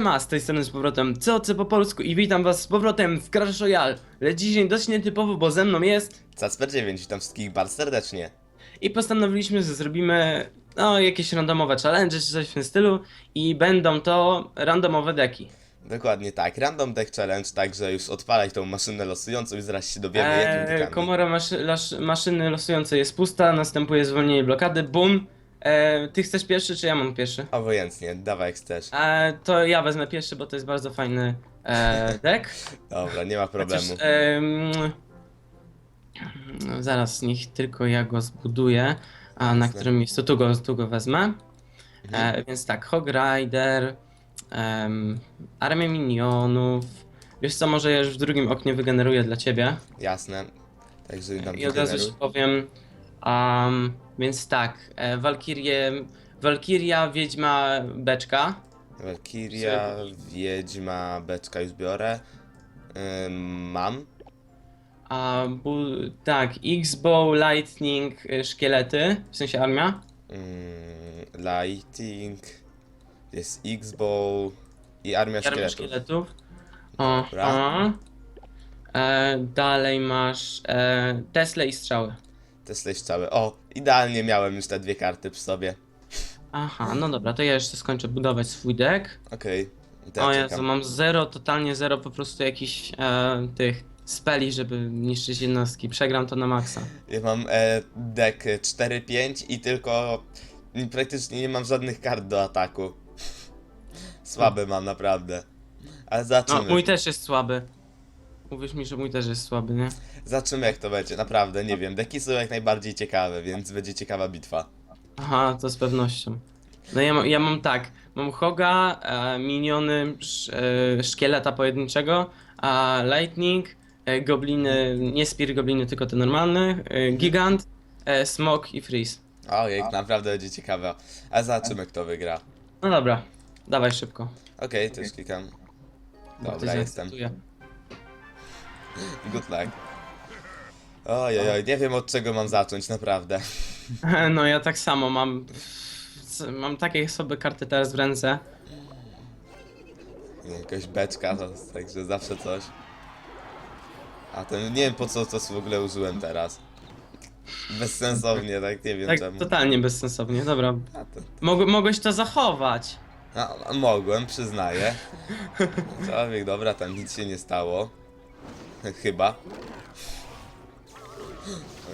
Ma z tej strony z powrotem COC po polsku i witam was z powrotem w Crash Royale. Lecz dzisiaj dość nietypowo, bo ze mną jest Casper 9, witam wszystkich bardzo serdecznie. i postanowiliśmy, że zrobimy no jakieś randomowe challenge czy coś w tym stylu i będą to randomowe deki. Dokładnie tak, Random Deck Challenge, także już odpalaj tą maszynę losującą i zaraz się dowiemy jakim Eee, dekami. komora maszy maszyny losującej jest pusta, następuje zwolnienie blokady, bum. Eee, ty chcesz pierwszy czy ja mam pierwszy? Obojętnie, dawaj jak chcesz. Eee, to ja wezmę pierwszy, bo to jest bardzo fajny e, deck. Dobra, nie ma problemu. Chociaż, em, no, zaraz, niech tylko ja go zbuduję. A na Jasne. którym miejscu? Tu go, tu go wezmę. Mhm. E, więc tak, Hog Rider, em, armię minionów. Wiesz co, może ja już w drugim oknie wygeneruję dla ciebie. Jasne. Także nam I od razu ci wygeneruj. powiem. Um, więc tak, e, Walkirię, Walkiria, Wiedźma, Beczka. Valkyria, Wiedźma, Beczka już biorę. Ym, mam. A, bu, tak, X-Bow, Lightning, y, szkielety, w sensie armia. Ym, lighting. Jest X-Bow i Armia Armia Szkieletów. szkieletów. O. E, dalej masz e, Tesla i strzały. Tesla całe. O, idealnie miałem już te dwie karty przy sobie. Aha, no dobra, to ja jeszcze skończę budować swój deck. Okej. To o ja Jezu, mam zero, totalnie zero po prostu jakichś e, tych speli, żeby niszczyć jednostki. Przegram to na maksa. Ja mam e, deck 4-5 i tylko praktycznie nie mam żadnych kart do ataku. Słabe mam naprawdę. Ale No, zobaczymy. mój też jest słaby. Uwierz mi, że mój też jest słaby, nie? Zobaczymy jak to będzie, naprawdę, nie wiem. Deki są jak najbardziej ciekawe, więc będzie ciekawa bitwa. Aha, to z pewnością. No ja, mam- ja mam tak, mam Hoga, e, miniony, sz, e, szkieleta pojedynczego, a Lightning, e, gobliny, nie Spear gobliny, tylko te normalne, e, Gigant, e, Smok i Freeze. Ojej, naprawdę będzie ciekawe. Ale zobaczymy kto wygra. No dobra, dawaj szybko. Okej, też klikam. Dobra, jestem. zaakceptuję. Good luck. Ojej, oj, nie wiem od czego mam zacząć, naprawdę. No ja tak samo mam, mam takie sobie karty teraz w ręce. Jakaś beczka, to, także zawsze coś. A ten, nie wiem po co to w ogóle użyłem teraz. Bezsensownie, tak nie wiem Tak czemu. totalnie bezsensownie, dobra. A to, Mog, mogłeś to zachować. a, a mogłem, przyznaję. Człowiek, dobra, tam nic się nie stało. Chyba.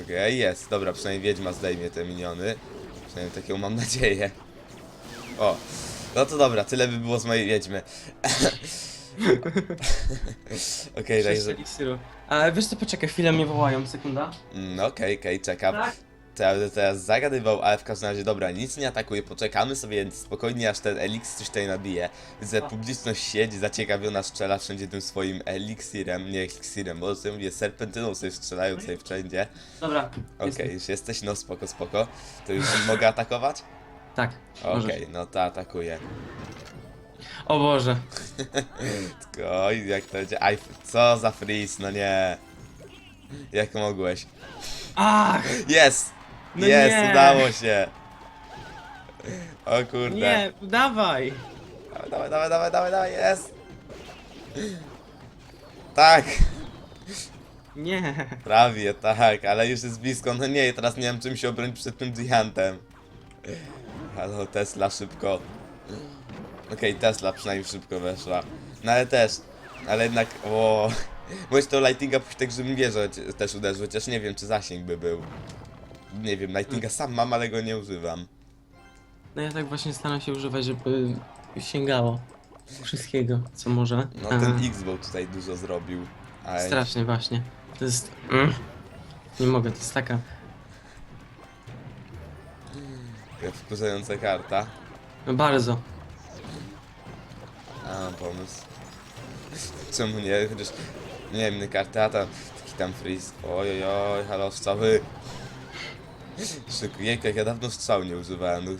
Okej, jest. Dobra, przynajmniej Wiedźma zdejmie te miniony. Przynajmniej taką mam nadzieję. O, no to dobra, tyle by było z mojej Wiedźmy. Okej, Sześć także... eliksirów. A wiesz co, poczekaj, chwilę mnie wołają, sekunda. Mm, Okej, okej, czekam. Tak? To ja będę teraz zagadywał, ale w każdym razie dobra, nic nie atakuje, poczekamy sobie spokojnie aż ten eliksir coś tutaj nabije. Widzę, publiczność siedzi, zaciekawiona strzela wszędzie tym swoim eliksirem, nie eliksirem, bo sobie mówię, serpentyną sobie strzelają tutaj wszędzie. Dobra. Okej, jestem. już jesteś, no spoko, spoko. To już mogę atakować? Tak, Okej, możesz. no to atakuję. O Boże. Tylko, oj, jak to będzie, aj, co za freeze, no nie. Jak mogłeś? Ach! Jest! No Jest, nie. udało się! O kurde. Nie, dawaj! Dawaj, dawaj, dawaj, dawaj, dawaj, dawaj, jest! Tak! Nie. Prawie, tak, ale już jest blisko, no nie, teraz nie wiem czym się obronić przed tym gigantem. Halo, Tesla, szybko. Okej, Tesla przynajmniej szybko weszła. No ale też, ale jednak, o... Możesz to lightinga pójść tak, żebym wieżę też uderzył, chociaż nie wiem, czy zasięg by był. Nie wiem, lightinga sam mam, ale go nie używam. No ja tak właśnie staram się używać, żeby sięgało wszystkiego, co może. No A, ten Xbox tutaj dużo zrobił. A Strasznie właśnie. To jest... Mm. Nie mogę, to jest taka... jaka wkurzająca karta. No bardzo. A, mam pomysł. Czemu nie? Chociaż nie wiem, inne karty, a tam taki tam freeze. Oj, oj, oj, halo, strzały. Jak ja dawno strzał nie używałem. No,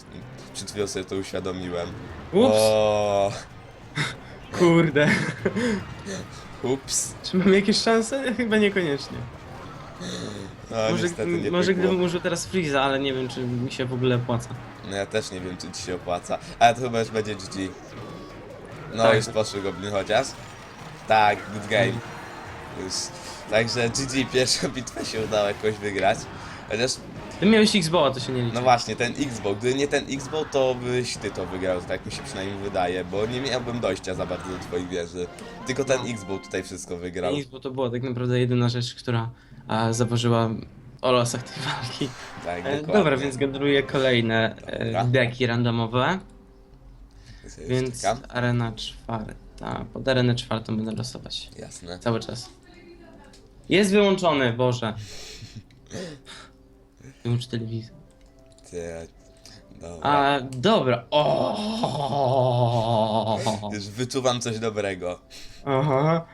przed chwilą sobie to uświadomiłem. Ups! O, Kurde. ups. Czy mam jakieś szanse? Chyba niekoniecznie. No, może niestety nie może pykło. gdybym użył teraz Freeza, ale nie wiem, czy mi się w ogóle opłaca. No ja też nie wiem, czy ci się opłaca. Ale to chyba już będzie GG. No Tak. już poszły goblin chociaż. Tak, good game. Już. Także GG, pierwszą bitwę się udało jakoś wygrać. Chociaż, Ty miałeś X-Boła, to się nie liczy. no właśnie, ten X-Bow, gdyby nie ten X-Bow, to byś ty to wygrał, tak mi się przynajmniej wydaje, bo nie miałbym dojścia za bardzo do twoich wieży. Tylko ten X-Bow tutaj wszystko wygrał. X-Bow to była tak naprawdę jedyna rzecz, która a, zaważyła o losach tej walki. Tak, E, dokładnie. dobra, więc generuję kolejne e, deki randomowe, więc czekam. arena czwarta. Pod arenę czwartą będę losować. Jasne. Cały czas. Jest wyłączony, Boże. Wyłącz telewizor. Ty, dobra. A, dobra. O. Już wyczuwam coś dobrego. Aha.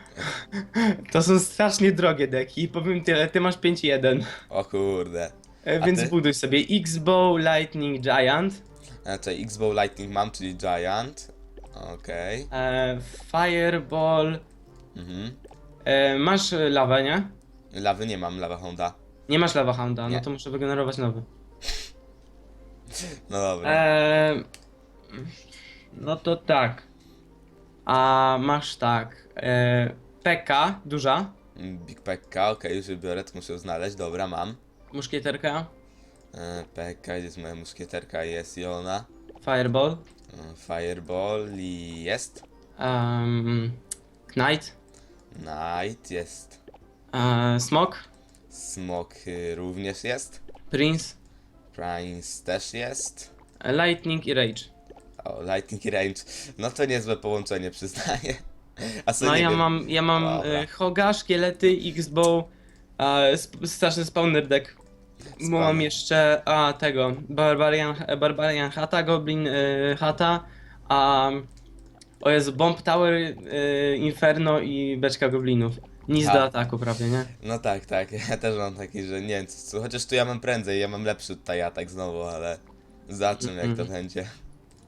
To są strasznie drogie deki. Powiem tyle, ty masz 5-1. O kurde. E, A Więc ty? zbuduj sobie X-Bow, Lightning, Giant, Znaczy X-Bow Lightning mam, czyli Giant. Okej. e, Fireball. Mhm. E, masz e, lawę, nie? Lawy nie mam, lawa Honda. Nie masz Lava Hounda, Nie. no to muszę wygenerować nowy. No dobra. E, no to tak. A masz tak. E, PK, duża. Big Pekka, okej, już wybiorę, to muszę znaleźć. Dobra, mam. Muszkieterka. E, Pekka, gdzie jest moja muszkieterka? Jest i ona. Fireball. E, Fireball i jest. Um, Knight. Knight jest. E, Smok. Smok y, również jest. Prince. Prince też jest. Lightning i Rage. O, Lightning Range. No to niezłe połączenie, przyznaję. A co No nie ja wiem. mam, ja mam Dobra. e, Hoga, szkielety, X-Bow, sp- straszny spawner deck. Bo mam jeszcze, a tego, Barbarian, e, Barbarian Hata, Goblin e, Hata, a o Jezu, Bomb Tower, e, Inferno i beczka Goblinów. Nic A. do ataku prawie, nie? No tak, tak. Ja też mam taki, że nie wiem, co, chociaż tu ja mam prędzej, ja mam lepszy tutaj atak znowu, ale zobaczymy jak to Mhm. będzie.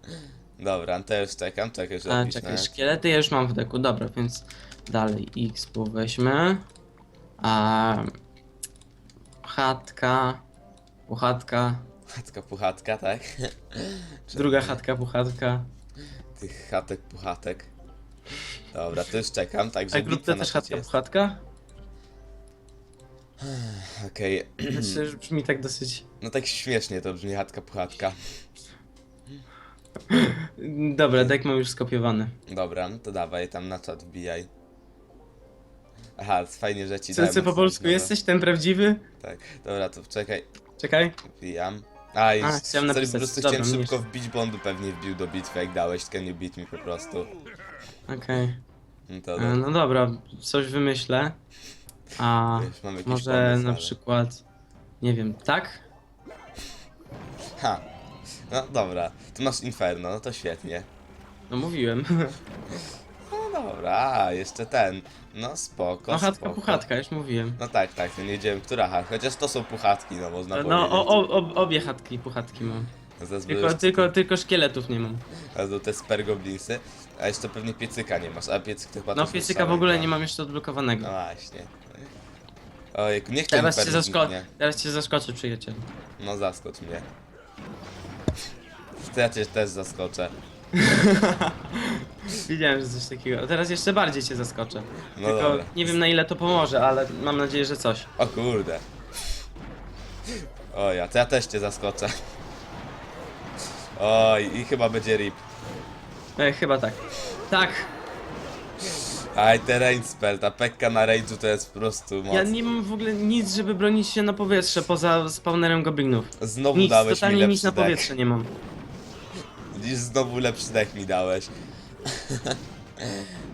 Dobra, to już czekam, czekaj, że A, czekaj, szkielety ja już mam w deku, dobra, więc dalej X-Bow weźmy. A, chatka, puchatka, Chatka puchatka, tak? druga chatka, puchatka. Tych chatek puchatek. Dobra, to już czekam, także A na też chatka, jest. puchatka? Okej, Myślę, że brzmi tak dosyć... no tak śmiesznie to brzmi chatka puchatka. Dobra, deck mam już skopiowany. Dobra, no to dawaj, tam na czat wbijaj. Aha, fajnie, że ci Co, dałem co po polsku jesteś, ten prawdziwy? Tak, dobra, to czekaj, Czekaj. wbijam. A, już, A, chciałem napisać, po prostu dobra, chciałem mniejsza. szybko wbić, bo on by pewnie wbił do bitwy, jak dałeś, can you beat me po prostu. Okej. No to E, dobra. No dobra, coś wymyślę. A mam jakiś może pomysł, na ale- przykład... Nie wiem, tak? Ha. No dobra, tu masz Inferno, no to świetnie. No mówiłem. No dobra, a, jeszcze ten. No spoko, No chatka, spoko. puchatka, już mówiłem. No tak, tak, no nie wiedziałem, która chatka. Chociaż to są puchatki, no można No, o, powiedzieć. o, ob, obie chatki, puchatki mam. Tylko, tylko, tylko szkieletów nie mam. to te spergoblinsy. A jeszcze pewnie piecyka nie masz, a piecyk No piecyka w ogóle nie mam jeszcze odblokowanego. No właśnie. Ojejku, niech to Teraz cię, zasko zniknie. teraz cię zaskoczę, przyjaciel. No zaskocz mnie. To ja cię też zaskoczę. Wiedziałem, że coś takiego. A teraz jeszcze bardziej cię zaskoczę. No Tylko dobra. nie wiem na ile to pomoże, ale mam nadzieję, że coś. O kurde. O ja, to ja też cię zaskoczę. Oj, i chyba będzie rip. E, chyba tak. Tak! Aj, te range spell, ta pekka na rage'u to jest po prostu moc. Ja nie mam w ogóle nic, żeby bronić się na powietrze poza spawnerem goblinów. Znowu Nic, dałeś mi totalnie lepszy nic na deck. powietrze nie mam. Dziś znowu lepszy deck mi dałeś.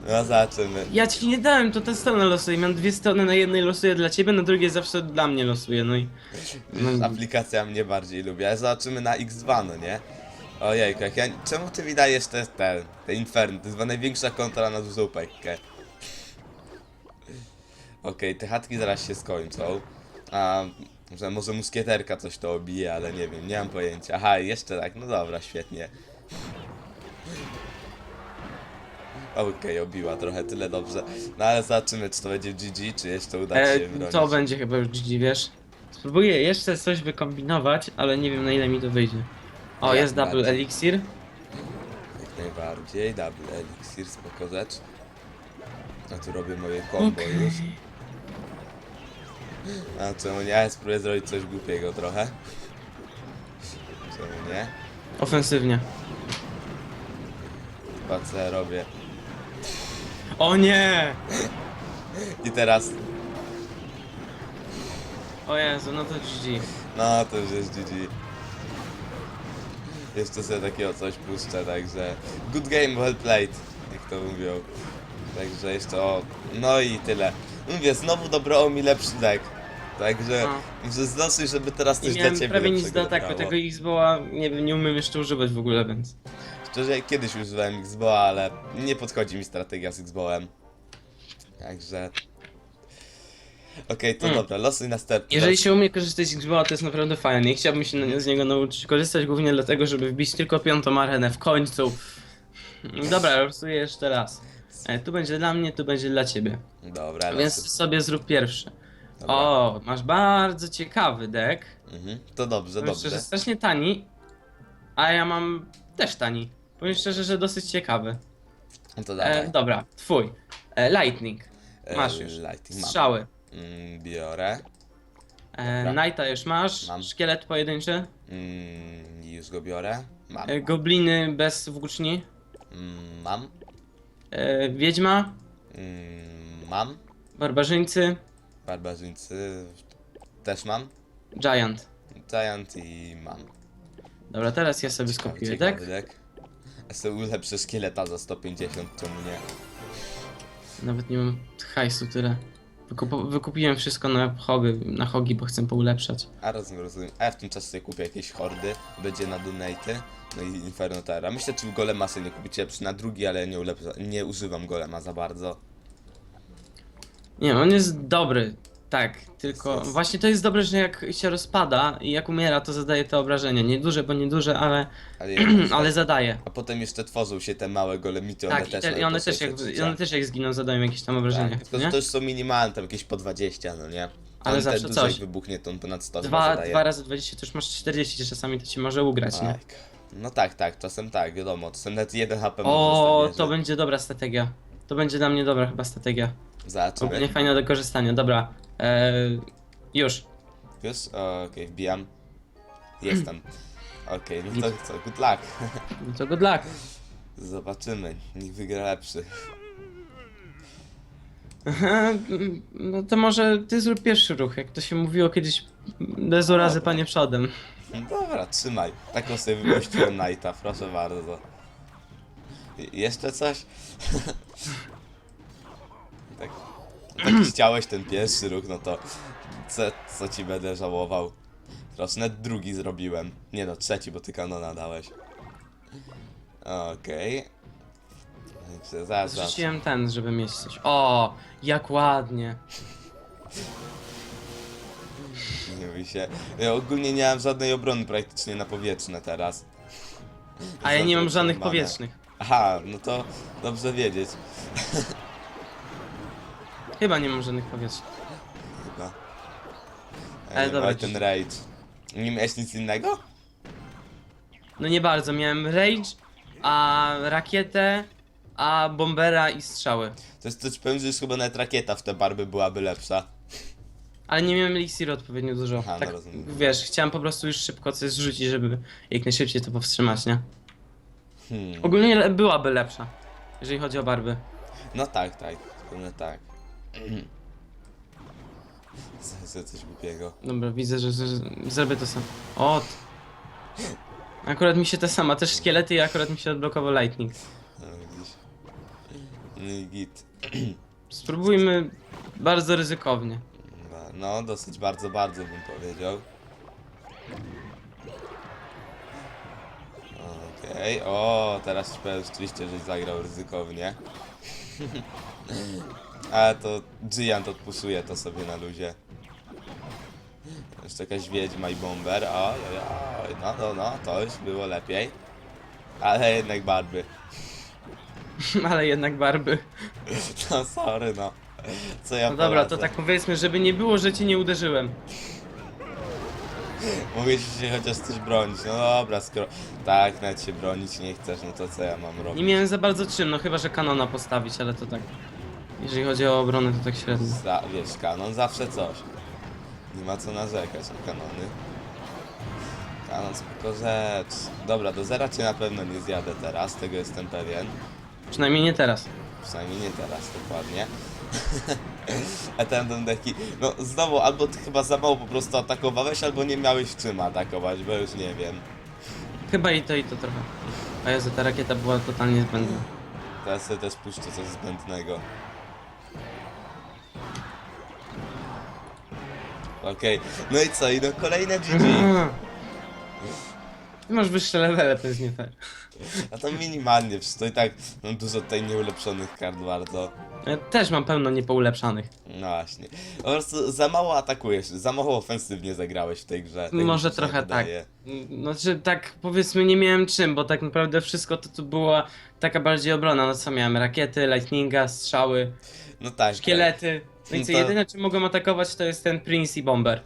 no zobaczymy. Ja ci nie dałem, to te strony losuję. Mam dwie strony, na jednej losuję dla ciebie, na drugiej zawsze dla mnie losuję, no i... No, Aplikacja mnie bardziej lubi, ale zobaczymy na X2, no nie? Ojejku, jak ja... czemu ty mi dajesz te, te, te Inferno? To jest chyba największa kontra na dużą pekkę. Okej, te chatki zaraz się skończą. A może, może muskieterka coś to obije, ale nie wiem, nie mam pojęcia. Aha, jeszcze tak, no dobra, świetnie. Okej, obiła trochę, tyle dobrze. No ale zobaczymy, czy to będzie GG, czy jeszcze uda się e, bronić. to będzie chyba już GG, wiesz? Spróbuję jeszcze coś wykombinować, ale nie wiem na ile mi to wyjdzie. O, jest double bardziej. elixir. Jak najbardziej. Double elixir, spoko rzecz. A tu robię moje combo już. A czemu nie? Spróbuję zrobić coś głupiego trochę. Czemu nie? Ofensywnie. Chyba co ja robię. O nie! I teraz, O Jezu, no to GG. no to już jest GG. Jeszcze sobie takiego coś puszczę, także good game, well played, jak to mówią. Także jeszcze o, no i tyle. Mówię, znowu dobrał mi lepszy deck. Także, No. że znosuj, żeby teraz Nie coś dla miałem ciebie prawie nic lepszego do ataku, dobrało. tego Xboxa nie, nie umiem jeszcze używać w ogóle, więc... Szczerze, kiedyś używałem Xboa, ale nie podchodzi mi strategia z Xboem. Także... Okej, to Mm. dobra, losuj następny. Jeżeli się umie korzystać z Xboxa, to jest naprawdę fajne i chciałbym się na- z niego nauczyć korzystać głównie dlatego, żeby wbić tylko piątą arenę w końcu. Dobra, losuję jeszcze raz. E, tu będzie dla mnie, tu będzie dla ciebie. Dobra, Więc losuj. sobie zrób pierwszy. Dobra. O, masz bardzo ciekawy deck. Mhm. To dobrze, Powiem dobrze. szczerze, strasznie tani. A ja mam też tani. Powiem szczerze, że dosyć ciekawy. No to E, dawaj. dobra, twój. E, lightning. E, Masz już. Lighting mam. Strzały. Mm, biorę. E, Dobra. Knighta już masz. Mam. Szkielet pojedynczy. Mm, już go biorę. Mam. E, gobliny bez włóczni. Mm, mam. E, wiedźma. Mm, mam. Barbarzyńcy. Barbarzyńcy też mam. Giant. Giant i mam. Dobra, teraz ja sobie skopiuję ciekawy deck. deck. Ja sobie ulepszę szkieleta za 150, czemu nie? Nawet nie mam hajsu tyle. Wykup wykupiłem wszystko na hogy, na hogi, bo chcę poulepszać. A rozumiem, rozumiem. A ja w tym czasie sobie kupię jakieś hordy, będzie na donaty, no i Inferno Terra. Myślę, czy golema sobie nie kupicie, przy na drugi, ale nie, ulepsza, nie używam golema za bardzo. Nie, on jest dobry. Tak, tylko właśnie to jest dobre, że jak się rozpada i jak umiera, to zadaje te obrażenia. Nieduże, bo nieduże, ale, Ale, ale zadaje. A potem jeszcze tworzą się te małe golemity, one Tak, i, też te, mają i one, też jak, 600 i one też jak zginą, zadają jakieś tam obrażenia. Tak, tylko nie? to już są minimalne, tam jakieś po 20, no nie? Ale zawsze coś. wybuchnie, to on ponad 100 chyba Dwa, zadaje. dwa razy 20 to już masz 40, czasami to ci może ugrać, nie? Tak. No tak, tak, czasem tak, wiadomo, czasem nawet jeden HP może O, to będzie dobra strategia. To będzie dla mnie dobra chyba strategia. Zobaczymy. Ogólnie fajna do korzystania, dobra. Eee, już. Już? Okej, wbijam. Jestem. Okej, no to co, good luck. No to good luck. Zobaczymy, niech wygra lepszy. No to może ty zrób pierwszy ruch, jak to się mówiło kiedyś bez urazy panie przodem. Dobra, trzymaj. Taką sobie wypuściłem Knighta, proszę bardzo. Jeszcze coś? tak, tak chciałeś ten pierwszy ruch, no to co, co ci będę żałował? Nawet drugi zrobiłem. Nie no, trzeci, bo ty kanona dałeś. Okej. Także zaraz, zaraz. Zrzuciłem ten, żeby mieć coś. O, jak ładnie. Nie bój się. Ja ogólnie nie mam żadnej obrony praktycznie na powietrzne teraz. A ja nie mam żadnych powietrznych. Aha, no to dobrze wiedzieć. Chyba nie mam żadnych powietrznych. Chyba. Ale Ale dobra, dobra, ten rage. Nie miałeś nic innego? No nie bardzo, miałem rage, a rakietę, a bombera i strzały. To jest to ci powiem, że już chyba nawet rakieta w te barby byłaby lepsza. Ale nie miałem eliksiru odpowiednio dużo. Aha, no tak, rozumiem. wiesz, chciałem po prostu już szybko coś zrzucić, żeby jak najszybciej to powstrzymać, nie? Hmm. Ogólnie le- byłaby lepsza, jeżeli chodzi o barwy. No tak, tak. Pewnie tak. Za coś głupiego. Dobra, widzę, że, że, że zrobię to sam. O! t- Akurat mi się ta sama, też szkielety i akurat mi się odblokował lightning. No widzisz. No i git. Spróbujmy bardzo ryzykownie. No, No, dosyć bardzo, bardzo bym powiedział. Okej, o, teraz ci powiem rzeczywiście, żeś zagrał ryzykownie. Ale to Giant odpuszuje to sobie na luzie. Jeszcze jakaś wiedźma i bomber, oj, oj, oj, no, no, no, to już było lepiej. Ale jednak barby. Ale jednak barwy. No sorry, no. Co ja No dobra, to poradzę? tak powiedzmy, żeby nie było, że cię nie uderzyłem. Mogę się chociaż coś bronić. No dobra, skoro tak, nawet się bronić nie chcesz, no to co ja mam Nie robić? miałem za bardzo czym, no chyba, że kanona postawić, ale to tak. Jeżeli chodzi o obronę, to tak średnio. Za, wiesz, kanon zawsze coś. Nie ma co narzekać na kanony. Kanon spoko rzecz. Dobra, do zera cię na pewno nie zjadę teraz, tego jestem pewien. Przynajmniej nie teraz. Przynajmniej nie teraz, dokładnie. Attendant deki. No znowu, albo ty chyba za mało po prostu atakowałeś, albo nie miałeś czym atakować, bo już nie wiem. Chyba i to, i to trochę. A Jezu, ta rakieta była totalnie zbędna. Teraz sobie też puszczę coś zbędnego. Okej, no i co, i no kolejne GG. Ty masz wyższe levele, to jest nie fair. A to minimalnie, przecież to i tak mam dużo tutaj nieulepszonych kart bardzo. Ja też mam pełno niepoulepszanych. No właśnie. Po prostu za mało atakujesz, za mało ofensywnie zagrałeś w tej grze. Tak mi Może się trochę wydaje. tak. No, że tak powiedzmy nie miałem czym, bo tak naprawdę wszystko to tu była taka bardziej obrona. No co miałem? Rakiety, lightninga, strzały, No tak. szkielety. No i co, To- jedyne czym mogą atakować to jest ten Prince i Bomber.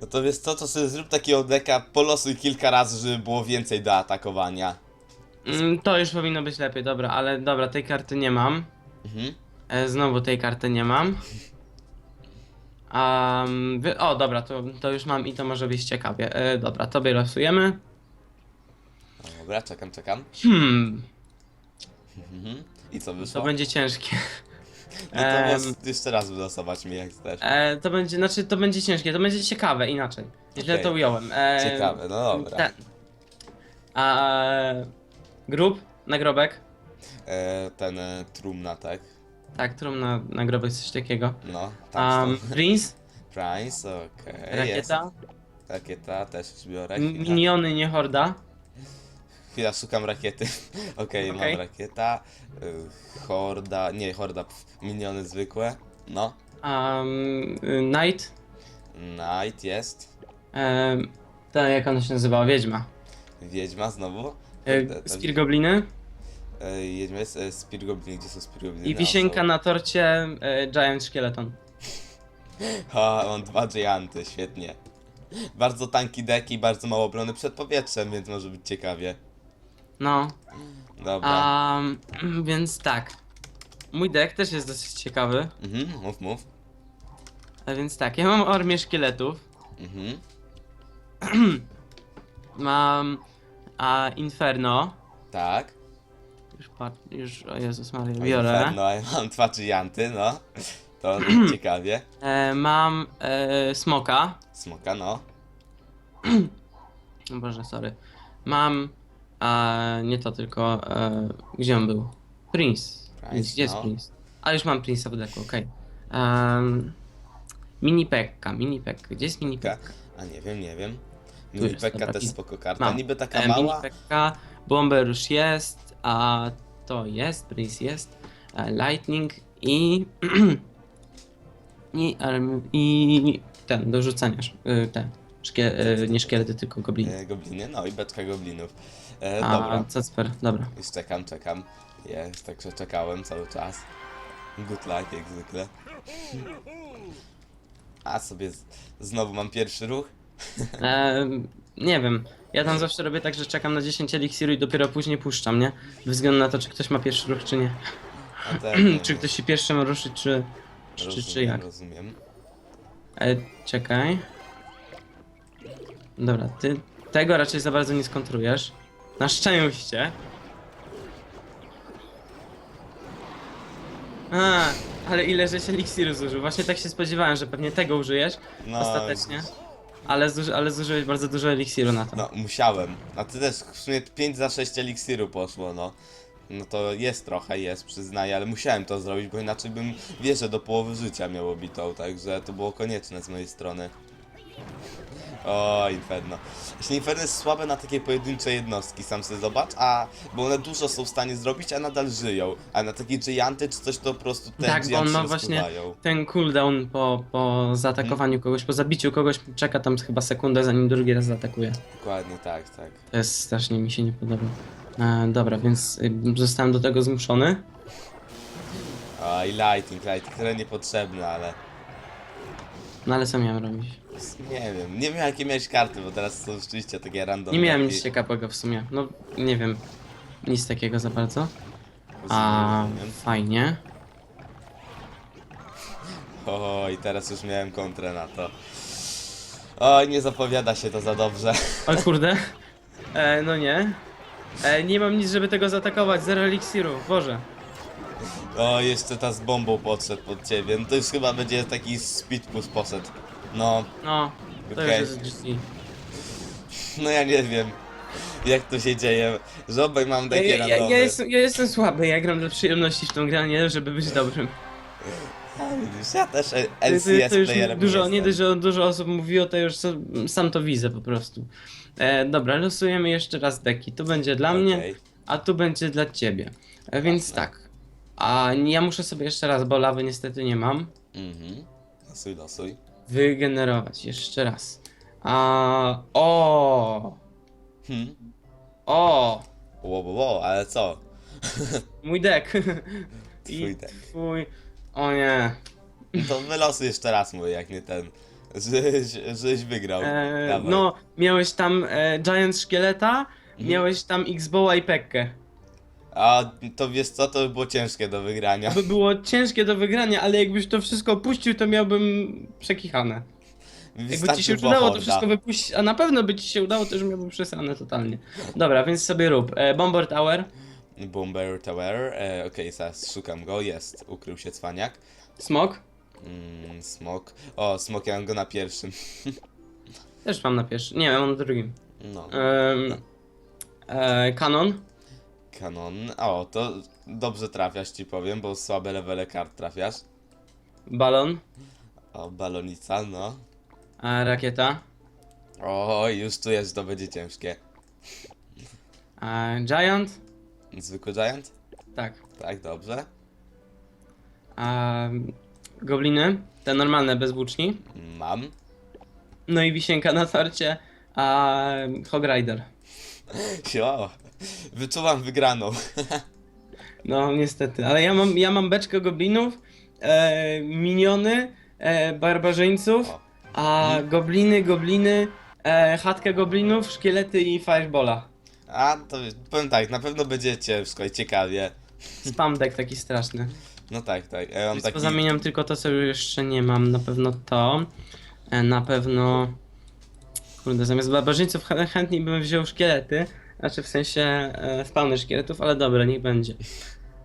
No to wiesz co, to sobie zrób takiego deka, polosuj kilka razy, żeby było więcej do atakowania. Mm, to już powinno być lepiej, dobra, ale dobra, tej karty nie mam. Mhm. E, znowu tej karty nie mam. Um, wy, o, dobra, to, to już mam i to może być ciekawie. E, dobra, tobie losujemy. Dobra, czekam, czekam. Hmm, Mhm. I co to wyszło? będzie ciężkie. No to Em, jeszcze raz wylosować mi jak chcesz. E, to będzie, znaczy to będzie ciężkie, to będzie ciekawe inaczej. Źle Okej. to ująłem. E, Ciekawe, no dobra. Ten. A, grób, nagrobek. E, ten e, trumna, tak? Tak, trumna, nagrobek, coś takiego. No, tam Um, um, Prince, Price, okej. jest. rakieta, Rakieta, też m- Chwila, miniony, nie horda. Chwila szukam rakiety. Okej, Okej. mam rakieta. Y, horda, nie, horda, pf, miniony zwykłe. No, Um, Knight, Knight jest. um, ta jak ona się nazywała, Wiedźma. Wiedźma znowu. E, Kurde, to- Spear Gobliny E, Wiedźma jest e, Spear Goblin, gdzie są Spear Gobliny? i wisienka O, są- na torcie e, Giant Skeleton. Ha, mam dwa gianty, świetnie. Bardzo tanki deki, bardzo mało obrony przed powietrzem, więc może być ciekawie. No, Dobra. um, więc tak. Mój deck też jest dosyć ciekawy, Mhm, mów, mów. a więc tak, ja mam armię szkieletów, Mhm. mam a, Inferno, Tak. już, pat- już o Jezus Maria, biorę, No, ja mam dwa gianty, no. To ciekawie. e, mam e, Smoka, Smoka, no. o Boże, sorry, mam, a, nie to tylko, e, gdzie on był? Prince, Prince, gdzie jest no. Prince? A już mam Prince'a w decku, okej. Em, Mini Pekka, Mini Pekka, gdzie jest Mini Ka- Pekka? A nie wiem, nie wiem. Mini jest, Pekka dobra, też spoko karta. Mam. Niby taka E, Mini mała. Pekka, Bomber już jest, a to jest, Prince jest, e, Lightning i... i, em, i ten, do rzucania, sz- y, te, szkie, y, nie szkielety, tylko gobliny. E, gobliny, no i beczka goblinów. E, A, dobra. Cacper, dobra. Już czekam, czekam. Jest, także czekałem cały czas. Good luck, jak zwykle. A sobie z- znowu mam pierwszy ruch. E, nie wiem, ja tam zawsze robię tak, że czekam na 10 eliksiru i dopiero później puszczam, nie? Bez względu na to, czy ktoś ma pierwszy ruch, czy nie. A ten, czy ktoś się pierwszy ma ruszyć, czy, czy, czy, czy jak. Rozumiem. E, czekaj. Dobra, ty tego raczej za bardzo nie skontrujesz. Na szczęście. A, ale ile żeś eliksiru zużył? Właśnie tak się spodziewałem, że pewnie tego użyjesz No, ostatecznie. Ale, zuży, ale zużyłeś bardzo dużo eliksiru na to. No, musiałem. A ty też w sumie 5 za 6 eliksiru poszło, no. No to jest trochę, jest, przyznaję, ale musiałem to zrobić, bo inaczej bym, wiesz, że do połowy życia miało bitą, także to było konieczne z mojej strony. O, Inferno. Jeśli Inferno jest słabe na takie pojedyncze jednostki, sam sobie zobacz, a bo one dużo są w stanie zrobić, a nadal żyją. A na takie gianty czy coś to po prostu te Tak, bo on ma właśnie ten cooldown po, po zaatakowaniu kogoś, po zabiciu kogoś czeka tam chyba sekundę, zanim drugi raz zaatakuje. Dokładnie tak, tak. To jest strasznie mi się nie podoba. E, dobra, więc y, zostałem do tego zmuszony. A i lighting, lighting, trochę niepotrzebny, ale... No ale co miałem robić? Nie wiem, nie wiem jakie miałeś karty, bo teraz są rzeczywiście takie random. Nie miałem nic ciekawego w sumie. No, nie wiem. Nic takiego za bardzo. A, fajnie. O, i teraz już miałem kontrę na to. Oj, nie zapowiada się to za dobrze. O kurde. E, no nie. E, nie mam nic, żeby tego zaatakować. Zero eliksiru. Boże. O, jeszcze ta z bombą podszedł pod ciebie. No to już chyba będzie taki speed push poszedł. No, No. To Okej. już jest GG. no ja nie wiem. Jak to się dzieje, że obaj mam Ja, takie ja, ja, randomy. ja, jestem, ja jestem słaby. Ja gram dla przyjemności w tą grę, a nie żeby być dobrym. A, widzisz, Ja też To, LCS to, to już playerem dużo, nie dość, że dużo osób mówiło, to już so- sam to widzę po prostu. E, dobra, losujemy jeszcze raz deki. Tu będzie dla mnie, Okej. a tu będzie dla ciebie. E, więc tak. A ja muszę sobie jeszcze raz, bo lawy niestety nie mam. Mhm. Losuj, losuj. Wygenerować jeszcze raz. A o Hmm. o Ło, ło, ło, ale co? mój dek. Twój deck. Twój. O nie. To wylosuj jeszcze raz mój, jak nie ten. Żeś, żeś wygrał. E, no, miałeś tam e, Giant Szkieleta, miałeś tam X-Boła i Pekkę. A to wiesz co, to by było ciężkie do wygrania. To by było ciężkie do wygrania, ale jakbyś to wszystko opuścił, to miałbym przekichane. Jakby ci się już udało to wszystko wypuścić, a na pewno by ci się udało, to już miałbym przesrane totalnie. Dobra, więc sobie rób. E, Bomber Tower, Bomber Tower, e, okej, zaraz szukam go, jest, ukrył się cwaniak. Smok, Mm, smok, o, smok, ja mam go na pierwszym. też mam na pierwszym, nie, mam na drugim. No, Em, e, Kanon, kanon, o, to dobrze trafiasz ci powiem, bo słabe levele kart trafiasz. Balon, O, balonica, no. e, Rakieta, O, już tu jest, to będzie ciężkie. e, Giant, Zwykły giant? tak, Tak, dobrze. e, Gobliny, te normalne, bez włóczni. Mam. No i wisienka na torcie, a Hog Rider. O, wyczuwam wygraną. No niestety, ale ja mam, ja mam beczkę goblinów, e, miniony, e, barbarzyńców, O. a gobliny, gobliny, e, chatkę goblinów, szkielety i firebola. A, to powiem tak, na pewno będzie ciężko i ciekawie. Spam deck taki straszny. No tak, tak. Ja mam Więc taki... pozamieniam tylko to, co jeszcze nie mam. Na pewno to. E, na pewno. Kurde, zamiast barbarzyńców chę- chętniej bym wziął szkielety. Znaczy w sensie e, spawny szkieletów, ale dobra, niech będzie.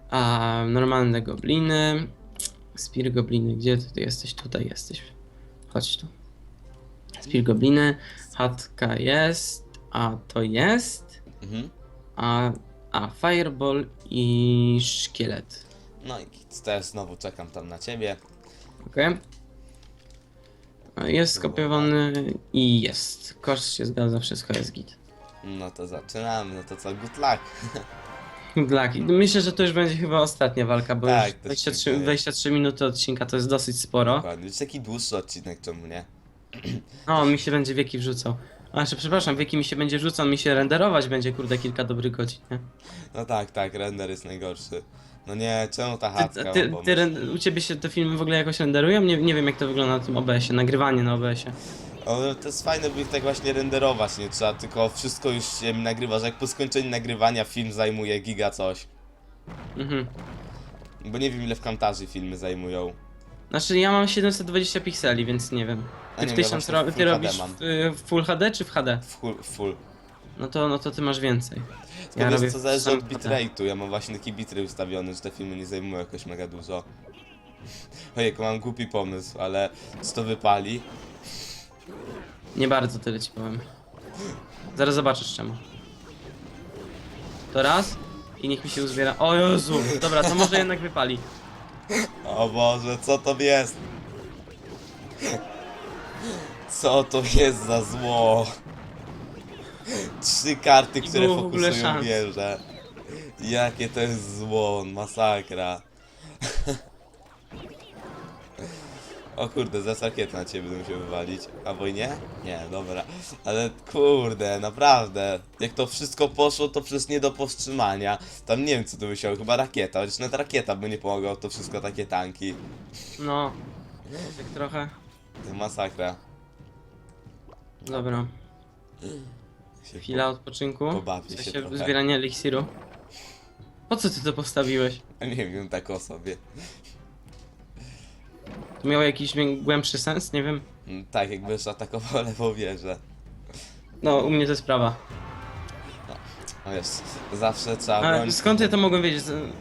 A normalne gobliny. Spir gobliny, gdzie ty, jesteś? Tutaj jesteś. Chodź tu. Spir gobliny. Chatka jest. A to jest. Mhm. A, a fireball i szkielet. No i teraz znowu czekam tam na ciebie. Okej. Jest skopiowany i jest. Koszt się zgadza, wszystko jest git. No to zaczynamy, no to co, good luck. Myślę, że to już będzie chyba ostatnia walka, bo Tak, już też 23, mi się 23 minuty odcinka to jest dosyć sporo. Dokładnie, już taki dłuższy odcinek, czemu nie? No, on mi się będzie wieki wrzucał. Znaczy, przepraszam, wieki mi się będzie wrzucał, mi się renderować będzie, kurde, kilka dobrych godzin, nie? No tak, tak, render jest najgorszy. No nie, czemu ta Ty, chatka? ty, Bo ty, ren- u ciebie się te filmy w ogóle jakoś renderują? Nie, nie wiem, jak to wygląda na tym OBS-ie, nagrywanie na OBS-ie. To jest fajne, by ich tak właśnie renderować, nie trzeba, tylko wszystko już się nagrywa, że jak po skończeniu nagrywania film zajmuje giga coś. Mhm. Bo nie wiem ile w kamtarzy filmy zajmują. Znaczy, ja mam 720 pikseli, więc nie wiem. A Ty nie w wiem, 1000 ja właśnie ro- ty Full robisz mam. w, y, w Full HD czy w HD? Full. full. No to, no to ty masz więcej. Tylko Ja wiesz, co zależy od bitrate'u, ja mam właśnie taki bitrate ustawiony, że te filmy nie zajmują jakoś mega dużo. Ojejku, mam głupi pomysł, ale czy to wypali? Nie bardzo tyle ci powiem. Zaraz zobaczysz czemu. To raz i niech mi się uzbiera. O Jezu! Dobra, to może jednak wypali. O Boże, co to jest? Co to jest za zło? Trzy karty, które było w ogóle fokusują szans. wieżę. Jakie to jest zło, masakra. O kurde, za rakiet na ciebie będę musiał wywalić. Albo i nie? Nie, dobra. Ale kurde, naprawdę. Jak to wszystko poszło, to przecież nie do powstrzymania. Tam nie wiem co tu musiał, chyba rakieta. Chociaż nawet rakieta by nie pomogła, to wszystko takie tanki. No. Tak trochę. To masakra. Dobra, Się chwila odpoczynku. pobawię się trochę. zbierania eliksiru. Po co ty to postawiłeś? po- Nie wiem, tak o sobie. To miało jakiś głębszy sens? Nie wiem. Mm, Tak, jakbyś atakował lewą wieżę. No, u mnie to jest sprawa. No wiesz, zawsze trzeba Ale bronić. skąd ja to mogłem wiedzieć? Z-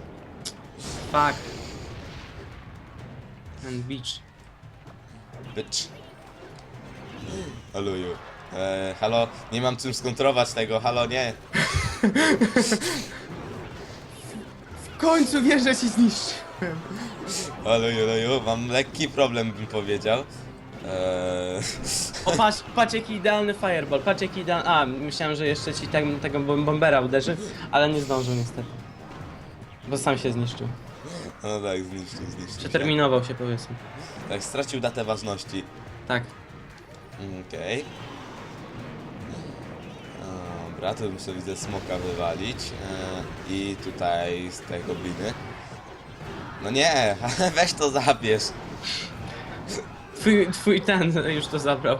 Fuck. Ten beach. Bitch. Oluju. E, halo, nie mam czym skontrować tego, halo, nie. W końcu wierzę ci zniszczy. Oluju, oluju, mam lekki problem, bym powiedział. Eee, O, patrz, patrz jaki idealny fireball, patrz jaki idealny... A, myślałem, że jeszcze ci tak, tego bom- bombera uderzy, ale nie zdążył niestety. Bo sam się zniszczył. no tak, zniszczył, zniszczył. Przeterminował się powiedzmy. Tak, stracił datę ważności. Tak. Okej. Dobra, to muszę widzę smoka wywalić. E, I tutaj z tej gobliny. No nie, weź to zabierz. Twój, twój ten już to zabrał.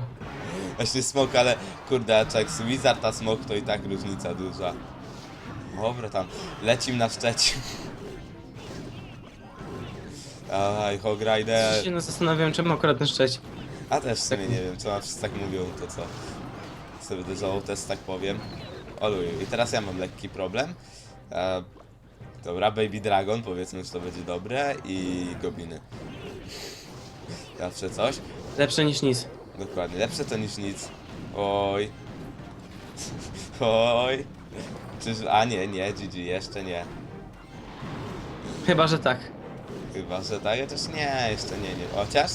Właśnie smok, ale kurde, a jak Wizard, a smok to i tak różnica duża. Dobra, tam lecim na Szczecin. Dawaj, Hog Rider. się no zastanawiam, czemu akurat ten szczeć. A też w sumie nie wiem, co na wszyscy tak mówią, to co? Sobie uderzało, też tak powiem. Oluj, i teraz ja mam lekki problem. E, dobra, Baby Dragon, powiedzmy, że to będzie dobre i gobliny. Zawsze coś. Lepsze niż nic. Dokładnie, lepsze to niż nic. Oj. Oj. Czyż... A nie, nie, GG, jeszcze nie. Chyba, że tak. Chyba, że tak, chociaż nie, jeszcze nie, nie. Chociaż?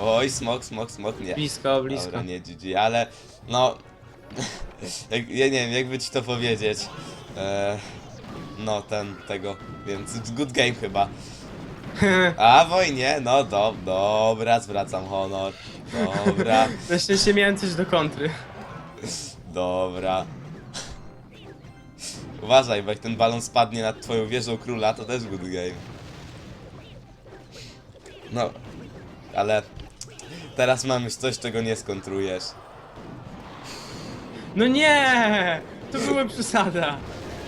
Oj, smok, smok, smok, nie. Blisko, blisko. Dobra, nie GG, ale no... jak, ja nie wiem, jakby ci to powiedzieć. E, no, ten, tego, więc good game chyba. A, wojnie, no do, dobra, zwracam honor. Dobra, Na szczęście miałem coś do kontry. dobra. Uważaj, bo jak ten balon spadnie nad twoją wieżą króla, to też good game. No, ale teraz mamy już coś, czego nie skontrujesz. No nie! To była przesada.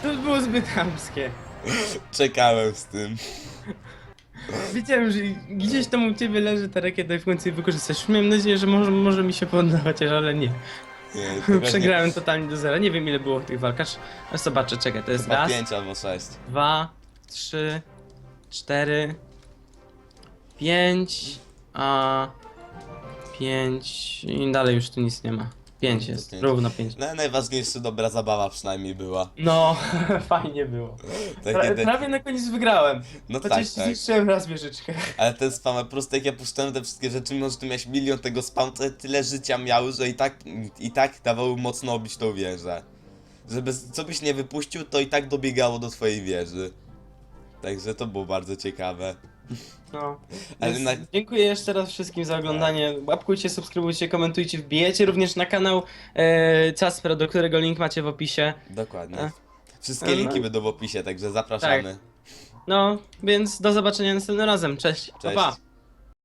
To było zbyt chamskie. Czekałem z tym. Wiedziałem, że gdzieś tam u ciebie leży ta rakieta i w końcu jej wykorzystasz. Miałem nadzieję, że może, może mi się chociaż, ale nie. Nie, to właśnie Przegrałem totalnie do zera. Nie wiem ile było tych walk. Aż aż zobaczę, czekaj, to jest Chyba raz, pięć albo sześć. dwa, trzy, cztery, pięć, a pięć i dalej już tu nic nie ma. Pięć jest, pięć. równo pięć. No, najważniejsze dobra zabawa przynajmniej była. No, fajnie było. Takie, Pra, te, prawie na koniec wygrałem. no tak, Chociaż tak. zniszczyłem raz wieżyczkę. Ale ten spam, po prostu jak ja puszczałem te wszystkie rzeczy, mimo że ty miałeś milion tego spam, to tyle życia miały, że i tak, i tak dawały mocno obić tą wieżę. Żeby co byś nie wypuścił, to i tak dobiegało do twojej wieży. Także to było bardzo ciekawe. No. Ale Więc na- Dziękuję jeszcze raz wszystkim za oglądanie. Łapkujcie, subskrybujcie, komentujcie, wbijecie również na kanał e, Caspero, do którego link macie w opisie. Dokładnie. E. Wszystkie No. linki będą w opisie, także zapraszamy. No, więc do zobaczenia następnym razem. Cześć. Cześć. Pa, pa.